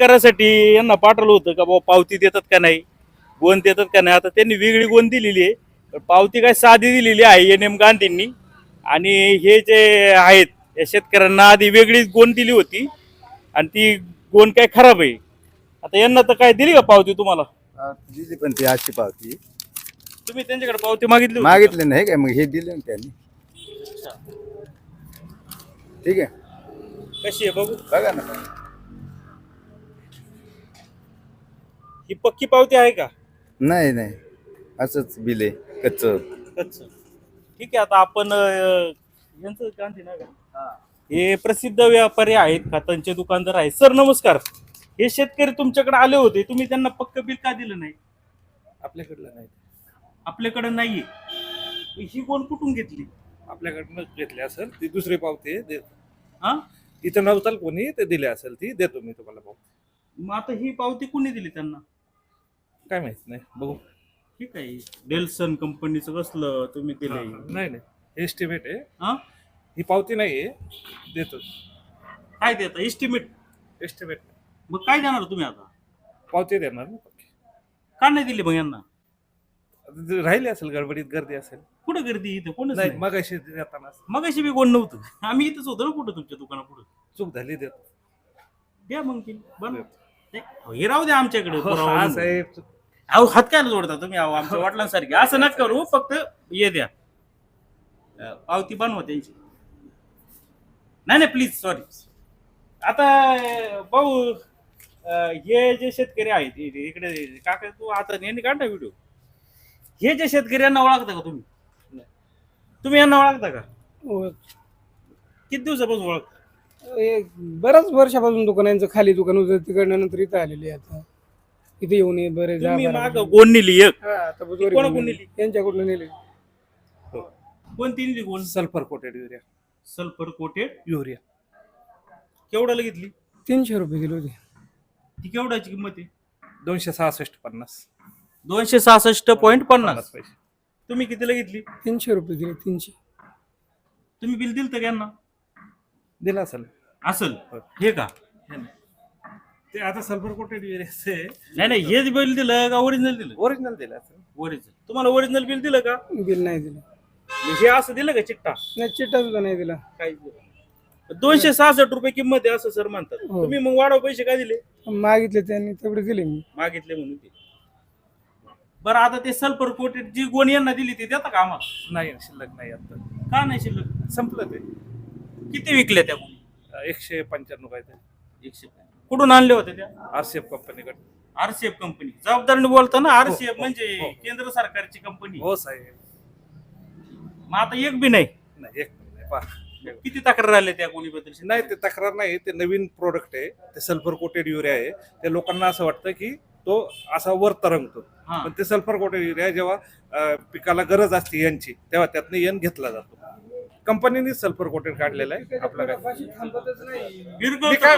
शेतकऱ्यासाठी यांना पाठवलं होतं का बाबा पावती देतात का नाही? गोंद देतात का नाही? आता त्यांनी वेगळी गोंद दिलेली आहे. पण पावती काय साधी दिलेली आहे एन एम गांधींनी. आणि हे जे आहेत या शेतकऱ्यांना आधी वेगळीच गोंद दिली होती. आणि ती गोंद काय खराब आहे? आता यांना तर काय दिली का पावती तुम्हाला? दिली पण ती अशी पावती. तुम्ही त्यांच्याकडे पावती मागितली होती का? मागितले नाही काय? मग हे दिले ना त्यांनी. ठीक आहे. कशी आहे बघू. बघा ना. ही पक्की पावती आहे का? नाही नाही. असंच बिल आहे कच्च. अच्छा ठीक आहे आता आपण अं, यांचं गांधी नाही का हे प्रसिद्ध व्यापारी आहेत खतांचे दुकानदार आहेत. सर नमस्कार. हे शेतकरी तुमच्याकडे आले होते तुम्ही त्यांना पक्क बिल का दिलं नाही? आपल्याकडलं नाही. आपल्याकडे नाहीये. ही कोण कुठून घेतली? आपल्याकडनं घेतले असेल ती दुसरी पावती आहे, दे. हा? इथं नव्हताल कोणी ते दिले असेल ती देतो मी तुम्हाला पावती. मग आता ही पावती कुणी दिली त्यांना? काय माहीत नाही बघू. ठीक आहे. डेल्सन कंपनीचं कसलं तुम्ही दिलंय नाही नाही. एस्टिमेट आहे. हा? ही पावती नाही आहे देतो काय देता? एस्टिमेट एस्टिमेट मग काय देणार तुम्ही आता? पावती देणार ना का नाही दिली मग यांना? आता राहिली असेल गडबडीत गर्दी असेल. कुठं गर्दी इथं? कोणच नाही नाही. मग अशी देताना मग अशी बी कोण नव्हतं. आम्ही इथंच होतो ना कुठं तुमच्या दुकानापुढं. चूक झाली देतो. द्या मग ती. ते- हे राहू द्या आमच्याकडे पुरावा हा म्हणून. साहेब अहो हात काय जोडता तुम्ही अहो आमच्या वडिलांसारखे. असं नका करू फक्त ये द्या. अं, पावती बनवा त्यांची. नाही नाही प्लीज सॉरी आता अं, भाऊ अं, हे जे शेतकरी आहेत इ- इकडे काका तू आता यांनी काढ ना व्हिडिओ हे जे शेतकरी यांना ओळखता का तुम्ही? तुम्ही यांना ओळखता का? किती दिवसापासून ओळखता? एक बऱ्याच वर्षापासून दुकान यांचं खाली दुकान होतं तिकडनं नंतर इथं आलेली आहे आता. इथे येऊन ये बरे जा तुम्ही बरं. माग गोण नेली एक? हा, आता बुधवारी कोणा- घेऊन कोण नेली. यांच्याकडून नेली? कोणती नेली gonna sulphur coated urea. Sulphur coated urea. केवढ्याला घेतली? तीनशे रुपये किलो होते. ती केवढ्याची किंमत आहे? दोनशे सहासष्ट पन्नास. दोनशे सहासष्ट पॉईंट पन्नास पन्नास. पैसे. तुम्ही कितीला घेतली? तीनशे रुपये दिले तीनशे. तुम्ही बिल दिलं तर यांना? दिला असेल. असल. हे. का? ते आता सल्फर कोटेड नाही नाही हेच बिल दिलं का ओरिजिनल दिलं? ओरिजिनल दिलं ओरिजिनल तुम्हाला ओरिजिनल बिल दिलं का? बिल नाही दिलं. हे असं दिलं का चिट्टा? नाही चिट्टा सुद्धा नाही दिला. काय दोनशे सहासष्ट रुपये किंमत आहे असं सर म्हणतात. हो. तुम्ही मग वाढव पैसे काय दिले? मागितले त्यांनी तेवढे दिले मी. मागितले म्हणून ते. बरं आता ते सल्फर कोटेड जी गोणी यांना दिली ती देता का आम्हाला? नाही शिल्लक नाही आता. का नाही शिल्लक? संपलं ते. किती विकल्या त्या गोणी एकशे पंच्याण्णव काय ते. एकशे कुठून आणल्या होत्या त्या? आरसीएफ कंपनीकडे आरसीएफ कंपनी. जबाबदारीने बोलता ना आरसीएफ हो, म्हणजे हो. केंद्र सरकारची कंपनी. हो साहेब. मग आता एक बी नाही? नाही एक मिनिट नाही, पहा. किती तक्रार आल्या त्या कोणीबद्दल? नाही ते तक्रार नाही ते नवीन प्रोडक्ट आहे. ते सल्फर कोटेड युरिया आहे. ते लोकांना असं वाटतं की तो असा वर तरंगतो. हा. पण ते सल्फर कोटेड युरिया जेव्हा अं, पिकाला गरज असते यांची तेव्हा त्यातनं यन घेतला जातो. कंपनीने सल्फर कोटेड काढलेला आहे आपला काय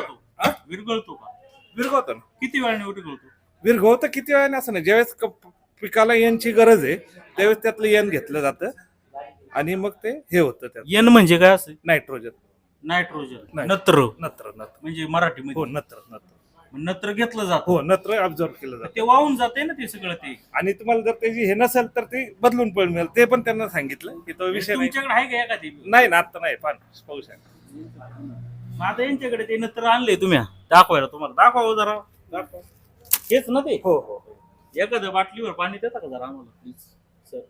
तो? हा? विरगळतो का? विरघवतो ना. किती वेळाने विरगळतो विरघवतं किती वेळाने असं नाही. ज्यावेळेस क- पिकाला यनची गरज आहे त्यावेळेस त्यातलं यन घेतलं जातं. आणि मग ते हे होतं त्यात. एन म्हणजे काय असं? नायट्रोजन. नायट्रोजन. नाही. नत्र. नत्र नत्र. म्हणजे हो मराठीमध्ये नत्र. नत्र नत्र घेतलं जातं. हो नत्र ऑब्झर्व केलं जातं. ते वाहून जाते ना ते सगळं ते. आणि तुम्हाला जर त्याची हे नसेल तर ते बदलून पण मिळेल. ते पण त्यांना सांगितलं. की तो विषय नाही. तुमच्याकडे आहे का एखादी? नाही ना आता नाही. पान पाहू शकता. मग आता यांच्याकडे ते नत्र आणले तुम्ही. दाखवायला तुम्हाला. दाखवा हो जरा. दाखवा हेच ना ते? हो हो एखाद्या बाटलीवर पाणी देता का जरा आम्हाला प्लीज सर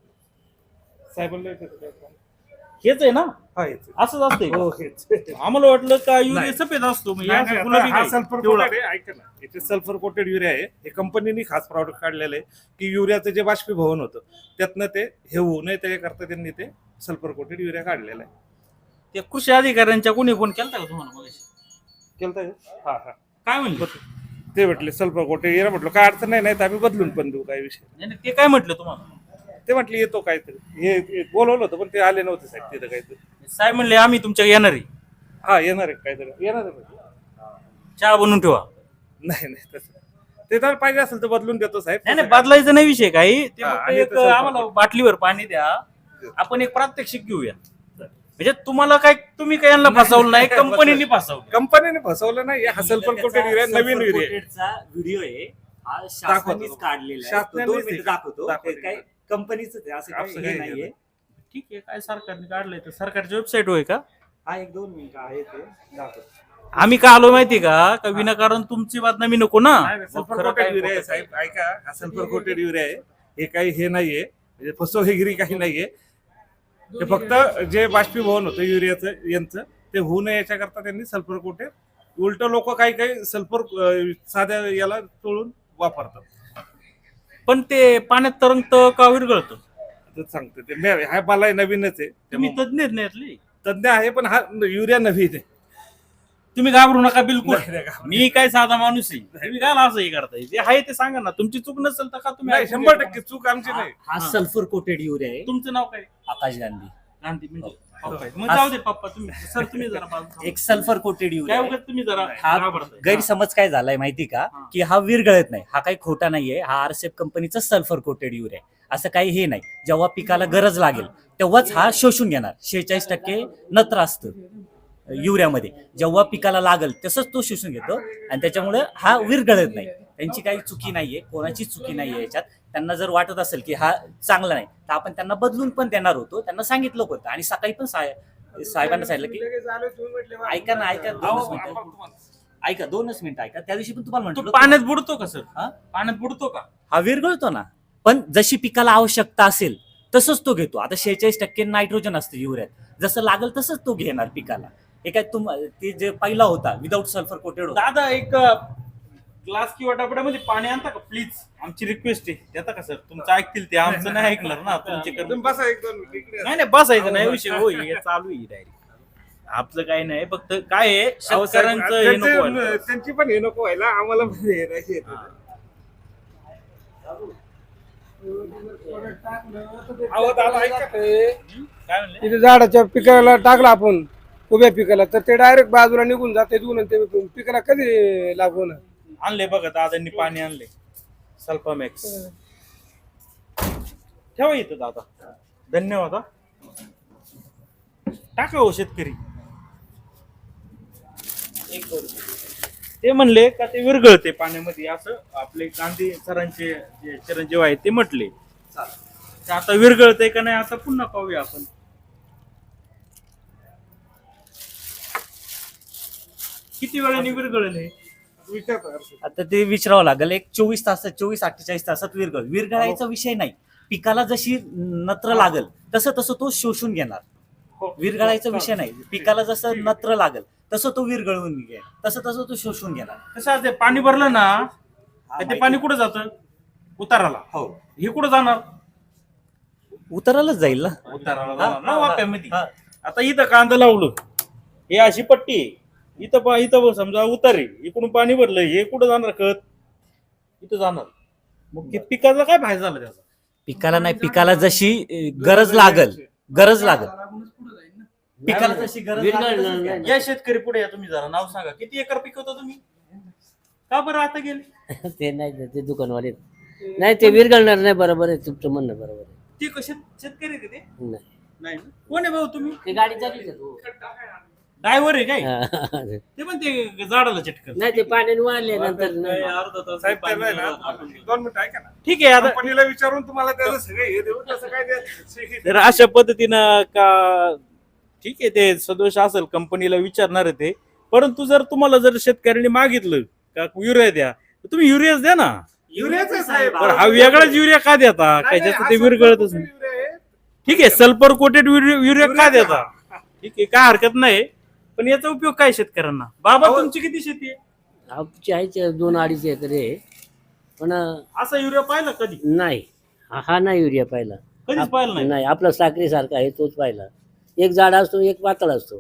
साहेबांना हेच आहे ना? हा हेच आहे. असंच असतंय का? हो हेच आम्हाला वाटलं का युरिया. सफेद असतो म्हणजे नाही, असं नाही, गुलाबी आता हा नाही. सल्फर पिवळा. कोटेड आहे ऐका ना. सल्फर कोटेड युरिया आहे हे कंपनीने खास प्रॉडक्ट काढलेलं आहे की युरियाचं जे बाष्पीभवन होतं त्यातनं ते हे होऊ नये त्याच्याकरता त्यांनी ते सल्फर कोटेड युरिया काढलेला आहे. ते कृषी अधिकाऱ्यांच्या कोणी फोन केलता का तुम्हाला मगाशी? केलं हा हा. काय म्हणलं? ते म्हटले सल्फर कोटेड युरिया म्हटलं काय अडचण नाही नाही तर आम्ही बदलून पण देऊ काय विषय नाही, ते काय म्हटलं तुम्हाला? ते म्हटले येतो काहीतरी. हे हे बोलवलं होतं पण ते आले नव्हते साहेब तिथं काहीतरी. साहेब म्हणले आम्ही तुमच्या येणार आहे. हा येणार आहे काहीतरी. येणार आहे म्हणजे. चहा बनवून ठेवा. नाही नाही तसं. ते तर पाहिजे असेल तर बदलून देतो साहेब. नाही नाही बदलायचा नाही विषय काही. ते हा, फक्त आणि एक तसं- आम्हाला बाटलीवर पाणी द्या. आपण एक प्रात्यक्षिक घेऊया. म्हणजे तुम्हाला काय तुम्ही काय यांना फसवलं नाही कंपनीने फसवलं. कंपनीने फसवलं नाही हा सल्फर कोटेड नवीन व्हिडिओ आहे हा शासनानेच. काढलेला आहे. तो शासनानेच दोन मिनिटं दाखवतो दाखवतो. ते काय कंपनीच आहे असं काही हे नाही. नाहीये ठीक आहे काय सरकारने काढलंय तर सरकारची वेबसाईट होय का? हा एक दोन मिनिटं आहे ते. दाखवतो आम्ही का आलो माहिती का? का विनाकारण तुमची बदनामी नको ना? नाही, नाही, मग खरं कोटेड आहे काय? साहेब ऐका हा सल्फर कोटेड युरिया आहे. हे काही हे नाहीये. म्हणजे फसवेगिरी काही नाहीये. ते फक्त जे बाष्पीभवन होतं युरियाचं यांचं ते होऊ नये याच्याकरता त्यांनी सल्फर कोटेड उलट लोक काही काही सल्फर साध्या याला चोळून वापरतात. पण ते पाण्यात तरंगत का विरघळतं? आता सांगतो ते मे- हा मला नवीनच आहे. तुम्ही त्यामुळे तज्ञ आहेत ना यातले? तज्ञ आहे पण हा युरिया नवीन आहे. तुम्ही घाबरू नका बिलकुल. मी काय साधा माणूस आहे. तुम्ही काय असं हे करताय. जे आहे ते सांगा ना. तुमची चूक नसेल तर का तुम्ही शंभर? टक्के चूक आमची नाही. हा सल्फर कोटेड युरिया आहे. तुमचं नाव काय? आकाश गांधी. गांधी म्हणजे पप्पा आहे. मग हा. जाऊ दे पप्पा तुम्ही. सर तुम्ही जरा बाजूला एक सल्फर कोटेड काय युरिया आहे. उगाच तुम्ही जरा हा घाबरताय. गैरसमज काय झालाय माहिती का? हा. की हा विरघळत नाही. हा काही खोटा नाहीये. हा आरसेप कंपनीचा सल्फर कोटेड युरिया आहे. असं काही हे नाही. जेव्हा पिकाला गरज लागेल तेव्हाच हा शोषून घेणार. शेहेचाळीस टक्के नत्र असतं. युरियामध्ये. जेव्हा पिकाला लागल तसंच तो शोषून घेतो. आणि त्याच्यामुळे हा विरघळत नाही. त्यांची काही चुकी नाहीये कोणाची चुकी नाहीये याच्यात. त्यांना जर वाटत असेल की हा चांगला नाही तर आपण त्यांना बदलून पण देणार होतो. त्यांना सांगितलं होतं. आणि सकाळी पण साहे- साहेबांना सांगितलं की ऐका ना ऐका ऐका दोनच मिनिटं ऐका. त्या दिवशी पण तुम्हाला तो म्हटलं पाण्यात बुडतो का सर? हा? पाण्यात बुडतो का? हा विरघळतो ना. पण जशी पिकाला आवश्यकता असेल तसंच तो घेतो. आता शेहेचाळीस टक्के नायट्रोजन असतं युरियात. जसं लागेल तसंच तो घेणार पिकाला. हे काय तुम ते जे पहिला होता विदाऊट सल्फर कोटेड होता. दादा एक ग्लास किंवा डबड्यामध्ये पाणी आणता का? प्लीज आमची रिक्वेस्ट आहे. देता का सर तुमचं ऐकतील ते. आमचं नाही ऐकणार ना. तुमचे कर्म- तुम्ही बसा एक दोन मिनिटं इकडे नाही नाही बसायचं नाही. विषय होय हे चालू आहे डायरेक्ट आपलं काही नाही. फक्त काय आहे शेतकऱ्यांचं हे नको त्यांचे- व्हायला. त्यांची पण हे नको व्हायला. आम्हाला पण हे नाही येत. अहो, दादा, ऐका. काय म्हणले? तिथे झाडाच्या पिकाला टाकला आपण. उभ्या पिकाला तर ते डायरेक्ट बाजूला निघून जाते दोन ते पिकाला कधी लागू ना आणले बघा दादांनी पाणी आणले सल्फामॅक्स. ठेवा इथं दादा. धन्यवाद हा. टाका हो शेतकरी. ते म्हणले का ते विरघळते पाण्यामध्ये असं आपले गांधी सरांचे जे चिरंजीव आहेत ते म्हटले. ते आता विरघळते का नाही आता पुन्हा पाहूया आपण. किती वेळाने विरघळेल हे. आता ते विचारावं लागेल एक चोवीस तासात चोवीस अठ्ठेचाळीस तासात विरघळ. विरघळायचा विषय नाही. पिकाला जशी नत्र लागल तसं तसं तो शोषून घेणार. हो. विरघळायचा विषय नाही. पिकाला जसं नत्र लागल तसं तो विरघळून घे तसं तसं तो शोषून घेणार. कसं असते पाणी भरलं ना ते पाणी कुठं जातं? उताराला. हो. हे कुठं जाणार? उतरायलाच जाईल ना. उताराला हा, जाणार ना हा, वाफ्यामध्ये हा. आता इथं कांदा लावलं. हे अशी पट्टी आहे. इथं पा इथं समजा उतार इकडून पाणी भरलं हे कुठं जाणार खत? इथं जाणार. मग ते पिकाचा काय फायदा झाला त्याचा? पिकाला नाही पिकाला जशी अं, गरज लागल गरज लागल. पिकाला जशी गरज लागल. या शेतकरी पुढे या तुम्ही जरा नाव सांगा. किती एकर पिकवता तुम्ही? का बरं आता गेले? ते नाही ते दुकानवाले. नाही ते विरघळणार नाही बरोबर आहे तुमचं म्हणणं बरोबर आहे. ते कसे शेतकरी आहे ते? नाही. नाही ना? कोण आहे भाऊ तुम्ही? ते गाडी तू? ड्रायव्हर आहे काय? हा. ते पण ते झाडाला चिटकल नाही ते पाण्याने वाढले नंतर नाही. साहेब त्याला आहे ना दोन मिनिटं ऐका ना. ठीक आहे आता कंपनीला विचारून तुम्हाला त्याचं सगळं हे देऊ तसं काय तर अशा पद्धतीनं का ठीक आहे ते सदोष असेल कंपनीला विचारणार आहे ते. परंतु जर तुम्हाला जर शेतकऱ्यांनी मागितलं का युरिया द्या तर तुम्ही युरियाच द्या ना. युरियाचं आहे साहेब. बरं हा वेगळाच युरिया का देता? काय नाही, ज्याचं नाही, ते हा विरघळतच सल्फर नाही. Coated urea. ठीक आहे सल्फर कोटेड युरिया का देता? ठीक आहे काय हरकत नाही. पण याचा उपयोग काय शेतकऱ्यांना? बाबा तुमची किती शेती आहे? आमची आहे दोन अडीच एकर आहे. पण असा युरिया पाहिला कधी? नाही. हा हा नाही युरिया पाहिला. कधीच पाहिला नाही? नाही आपला साखरी सारखा आहे तोच पाहिला. एक झाड असतो एक पातळ असतो.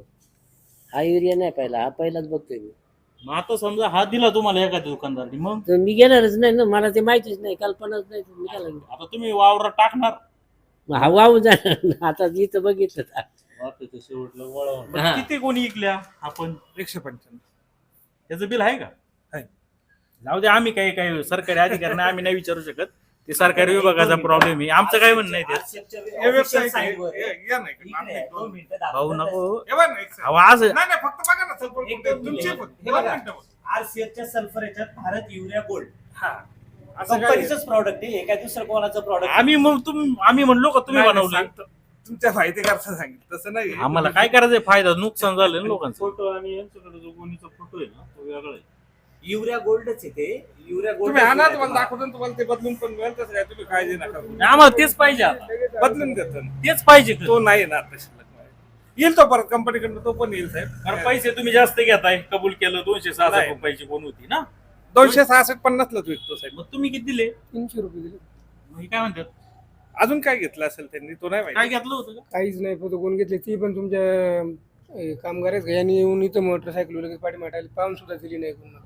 हा युरिया नाही पाहिला हा पहिलाच बघतोय मी. मग आता समजा हा दिला तुम्हाला एखाद्या दुकानदाराने मग? तर मी घेणारच नाही ना मला ते माहितीच नाही कल्पनाच नाही मी काय आता तुम्ही वावरात टाकणार? हा वाहून जाणार. आता इथं बघितलं. हा. किती कोणी इकल्या आपण एकशे पंच्याण्णव त्याचं बिल आहे का. जाऊ दे आम्ही काही काही सरकारी अधिकारी नाही आम्ही नाही विचारू शकत ते सरकारी विभागाचा प्रॉब्लेम आहे आमचं काय म्हणणं आहे त्यात? हे website आहे. हे- या नाही का? मागणी आहे. दोन मिनिटं. भाऊ नको हे एक second. अहो, आज नाही नाही फक्त बघा ना सल्फर कोटेड तुमचे पण. दोन मिनिटं बघा. आरसीएफच्या सल्फर याच्यात भारत युरिया गोल्ड हा. असं काय कंपनीचंच प्रॉडक्ट आहे हे काय दुसरं कोणाचं प्रॉडक्ट आम्ही मग तुम्ही आम्ही म्हणलो का तुम्ही नाही, नाही, बनवलं सांगतो. तुमच्या फायदेकरता सांगितलं. तसं नाही. आम्हाला काय करायचंय फायदा नुकसान झालं ना लोकांचं. फोटो आणि यांच्याकडे जो गोणीचा फोटो आहे ना तो वेगळा आहे. युरिया गोल्डच आहे ते. युरिया गोल्ड तुम्ही आणा तुम्हाला दाखवतो ना, तुम्हाला ते बदलून पण मिळेल तसं काय तुम्ही काळजी नका करू. आम्हाला तेच पाहिजे आता. बदलून देतो ना. तेच पाहिजे तो नाही येणार आता शिल्लक. येईल तो परत कंपनीकडनं तो पण येईल साहेब. कारण पैसे तुम्ही जास्त घेताय कबूल केलं दोनशे सहा नाही. रुपयाची कोण होती ना? दोनशे सहासष्ट पन्नासलाच विकतो साहेब. मग तुम्ही किती दिले? तीनशे रुपये दिले. मग हे काय म्हणतात? अजून काय घेतलं असेल त्यांनी? तो नाही काय माहिती घेतलं होतं का? काहीच नाही फक्त कोण घेतले. ती पण तुमच्या अं, कामगार आहेत का यांनी येऊन इथं मोटरसायकल लगेच पाठी माटायला पाहून सुद्धा दिली नाही कोणाला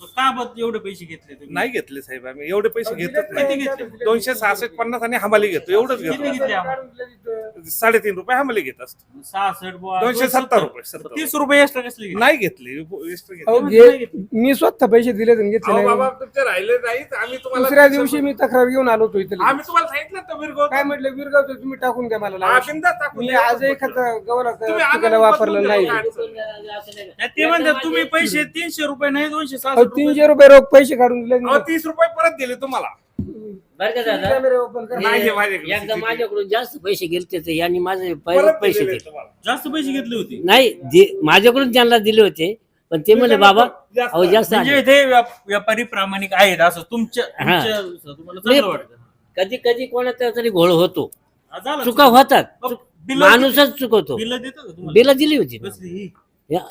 मग का बत एवढे पैसे घेतले तुम्ही? नाही घेतले साहेब आम्ही. एवढे पैसे घेतच किती नाही. घेतले? दोनशे सहासष्ट पन्नास आणि हमाली घेतो एवढंच किती घेतो घेतले आम्हाला? साडेतीन रुपये हमाली घेत असतो. सहासष्ट बुवा, दोनशे सत्तर रुपये, सत्तर. तीस रुपये. एक्स्ट्रा कसले घेतले? नाही घेतले extra घेतले. अहो, घे मी स्वतः पैसे दिले आणि घेतले अहो बाबा नाही तुमचे राहिले नाहीत. आम्ही तुम्हाला दुसऱ्या दिवशी मी तक्रार घेऊन आलो होतो इथे आम्ही तुम्हाला सांगितलं तर विरगो काय म्हटलं विरगाव तुम्ही टाकून द्या मला हा, टाकून मी द्या. आजही खत गव्हाला तुम्ही पिकाला वापरलं बदलून नाही. ते म्हणतात तुम्ही पैसे तीनशे रुपये नाही दोनशे अहो, सहासष्ट तीनशे रुपये रोख पैसे काढून दिले अहो, तीस रुपये परत दिले तुम्हाला. बरं का दादा कॅमेरे ओपन करा. नाही, हे माझ्याकडे एकदा. माझ्याकडून जास्त पैसे गेले ते यांनी माझे परत पैसे दिले तुम्हाला. जास्त पैसे घेतले होते नाही दि- माझ्याकडून त्यांना दिले होते पण ते म्हणले बाबा जास्त अहो जास्त म्हणजे आहे. ते व्याप- व्यापारी प्रामाणिक आहेत असं तुमच्या हा. तुमच्या- तुम्हाला चांगलं वाटतं कधी कधी कोणाचा तरी घोळ होतो हा, झालं. चुका होतात मग बिलं- माणूसच चुकवतो बिलं देतात का तुम्हाला? बिला दिली होती. कसली ही? या-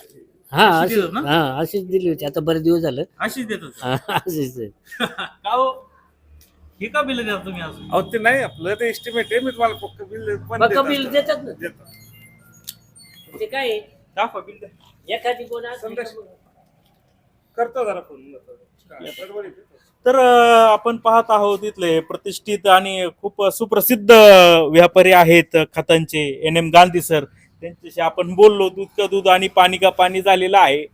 हा अशी अशी देतात ना? हा अशीच दिली होती आता बरेच दिवस झालं अशीच देतात हा, अशीच आहे. का हो हे का बिल देता तुम्ही असं अहो ते नाही आपलं ते एस्टिमेट आहे मी तुम्हाला फक्त बिल पण बघा देत बिल असतो. देतात ना देतो. ते काय आहे? दाखवा बिल द्या. एखादी कोण असली संदेश. का मग- करतो जरा फोन बरोबर. तर अं, आपण पाहत आहोत इथले प्रतिष्ठित आणि खूप सुप्रसिद्ध व्यापारी आहेत खतांचे एन एम गांधी सर त्यांच्याशी आपण बोललो दूध का दूध आणि पाणी का पाणी झालेलं आहे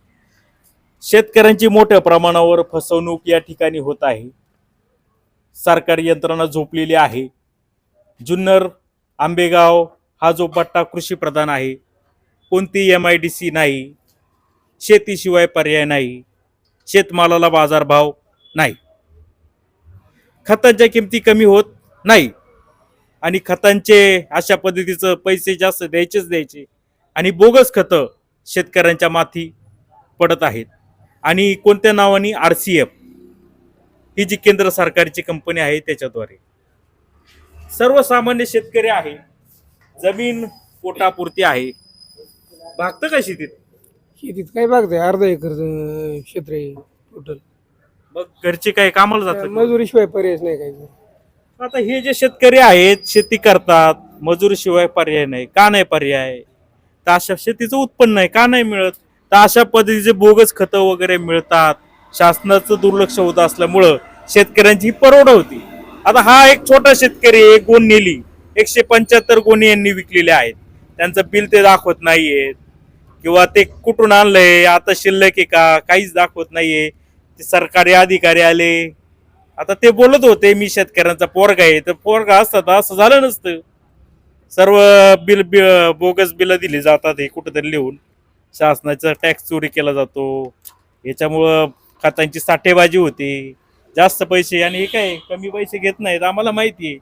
शेतकऱ्यांची मोठ्या प्रमाणावर फसवणूक या ठिकाणी होत आहे सरकारी यंत्रणा झोपलेली आहे. जुन्नर आंबेगाव हा जो पट्टा कृषीप्रधान आहे कोणती एम आय डी सी नाही शेतीशिवाय पर्याय नाही शेतमालाला बाजारभाव नाही. खतांच्या किमती कमी होत नाही आणि खतांचे अशा पद्धतीचं पैसे जास्त द्यायचेच द्यायचे आणि बोगस खतं शेतकऱ्यांच्या माथी पडत आहेत. आणि कोणत्या नावाने आर सी एफ? ही जी केंद्र सरकारची कंपनी आहे त्याच्याद्वारे. सर्वसामान्य शेतकरी आहे. जमीन पोटापुरती आहे. भागतं का शेतीत? शेतीत काय बघताय अर्धा एकर अं, क्षेत्र आहे टोटल मग घरचे काही कामाला जातात मजुरीशिवाय पर्यायच नाही काही. आता हे जे शेतकरी आहेत शेती करतात मजुरीशिवाय पर्याय नाही. का नाही पर्याय? तर अशा शेतीचं उत्पन्न आहे. का नाही मिळत? तर अशा पद्धतीचे बोगस खतं वगैरे मिळतात. शासनाचं दुर्लक्ष होत असल्यामुळं शेतकऱ्यांची ही परवड होती. आता हा एक छोटा शेतकरी एक गोण नेली. एकशे पंच्याहत्तर गोणी यांनी विकलेले आहेत. त्यांचं बिल ते दाखवत नाहीये. किंवा ते कुठून आणलंय आता शिल्लक आहे का काहीच दाखवत नाहीये. ते सरकारी अधिकारी आले. आता ते बोलत होते मी शेतकऱ्यांचा पोरगा आहे. तर पोरगा असता तर असं झालं नसतं. सर्व बिल बि- बोगस बिलं दिली जातात हे कुठंतरी लिहून. शासनाचा टॅक्स चोरी केला जातो. याच्यामुळं खतांची साठेबाजी होते जास्त पैसे आणि हे काय कमी पैसे घेत नाहीत आम्हाला माहिती आहे.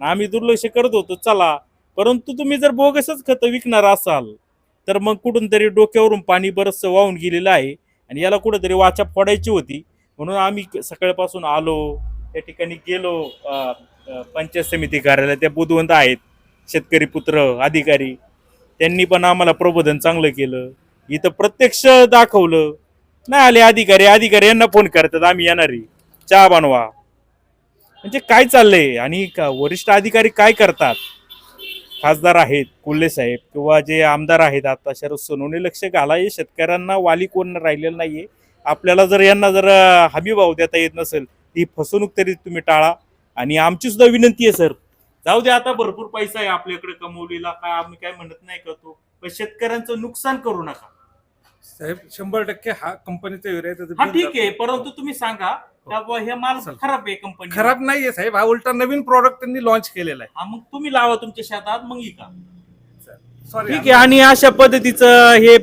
आम्ही दुर्लक्ष करत होतो चला. परंतु तुम्ही जर बोगसच खतं विकणार असाल तर मग कुठून तरी डोक्यावरून पाणी बरंचसं वाहून गेलेलं आहे आणि याला कुठंतरी वाचा फोडायची होती. म्हणून आम्ही सकाळपासून आलो त्या ठिकाणी गेलो पंचायत समिती कार्यालय त्या बुधवंत आहेत शेतकरी पुत्र अधिकारी. त्यांनी पण आम्हाला प्रबोधन चांगलं केलं. इथं प्रत्यक्ष दाखवलं नाही आले अधिकारी अधिकारी यांना फोन करतात आम्ही येणारी चहा बनवा. म्हणजे काय चाललंय? आणि का- वरिष्ठ अधिकारी काय करतात? खासदार आहेत कोल्हे साहेब किंवा जे आमदार आहेत आता शरद सोनवणे लक्ष घालाय शेतकऱ्यांना वाली कोण राहिलेलं नाहीये. आपल्याला जर यांना जर हमीभाव हमी भाव देता येत नसेल ती फसवणूक तरी तुम्ही टाळा. आणि आमची सुद्धा विनंती आहे सर. जाऊ दे आता भरपूर पैसा आहे आपल्याकडे कमवलेला काय आम्ही काय म्हणत नाही करतो पण शेतकऱ्यांचं नुकसान करू नका. साहेब शंभर टक्के हा कंपनीचा हा ठीक आहे परंतु तुम्ही सांगा का बुवा हे माल खराब आहे कंपनी खराब नाहीये साहेब. हा उलटा नवीन प्रॉडक्ट त्यांनी लॉन्च केलेला आहे. हा मग तुम्ही लावा तुमच्या शेतात मग का सॉरी ठीक आहे आणि अशा पद्धतीचं हे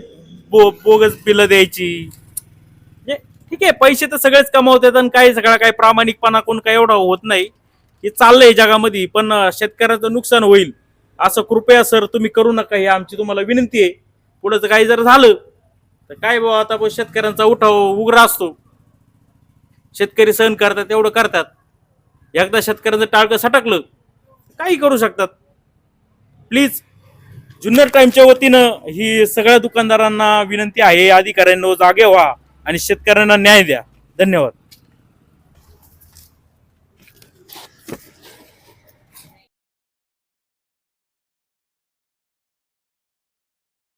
बो- बोगस बिलं द्यायची. म्हणजे ठीक आहे पैसे तर सगळेच कमावतात आणि काही सगळा काही प्रामाणिकपणा कोण काही एवढा होत नाही. हे चाललंय जगामध्ये पण अं, शेतकऱ्याचं नुकसान होईल. असं कृपया सर तुम्ही करू नका ही आमची तुम्हाला विनंती आहे. पुढं काही जर झालं तर काय बाबा आता बुवा शेतकऱ्यांचा उठाव उग्र असतो. शेतकरी सहन करतात एवढं करतात. एकदा शेतकऱ्यांचं टाळकं सटकलं काही करू शकतात. प्लीज जुन्नर टाइमच्या वतीनं ही सगळ्या दुकानदारांना विनंती आहे अधिकाऱ्यांना जागे व्हा आणि शेतकऱ्यांना न्याय द्या. धन्यवाद.